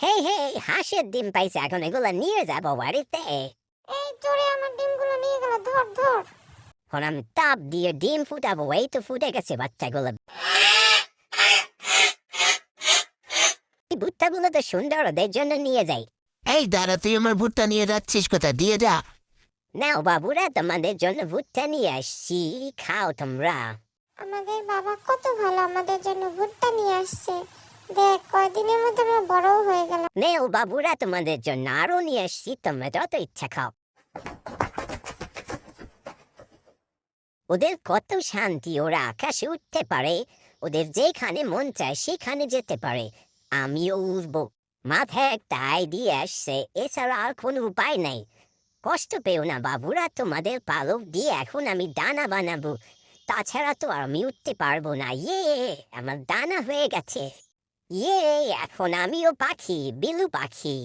হে হে হাঁসের ডিম পাইছে এখন এগুলো নিয়ে যাব বাড়িতে। এই চোরে আমার ডিমগুলো নিয়ে গেল ধর ধর। এখন আমি তাপ দিয়ে ডিম ফুটাবো এই তো ফুটে গেছে বাচ্চাগুলো। এই ভুট্টাগুলো তো সুন্দর ওদের জন্য নিয়ে যাই। এই দাঁড়া তুই আমার ভুট্টা নিয়ে যাচ্ছিস কোথায়? দিয়ে যা। নাও বাবুরা তোমাদের জন্য ভুট্টা নিয়ে আসছি খাও তোমরা। আমাদের বাবা কত ভালো আমাদের জন্য ভুট্টা নিয়ে আসছে। কয়দিনের মধ্যে আমরা বড়ও হয়ে গেলাম। নেও বাবুরা, তোমাদের জন্য আরও নিয়ে আসছি তোমরা যত ইচ্ছা খাও। ওদের কত শান্তি, ওরা আকাশে উঠতে পারে। ওদের যেখানে মন চায়, সেখানে যেতে পারে। আমিও উঠবো মাথায় একটা আইডিয়া আসছে, এছাড়া আর কোনো উপায় নাই। কষ্ট পেও না বাবুরা, তোমাদের পালক দিয়ে এখন আমি দানা বানাবো। তাছাড়া তো আমি উঠতে পারব না। ইয়ে আমার দানা হয়ে গেছে। ইয়ে এখন আমিও পাখি বিলু পাখি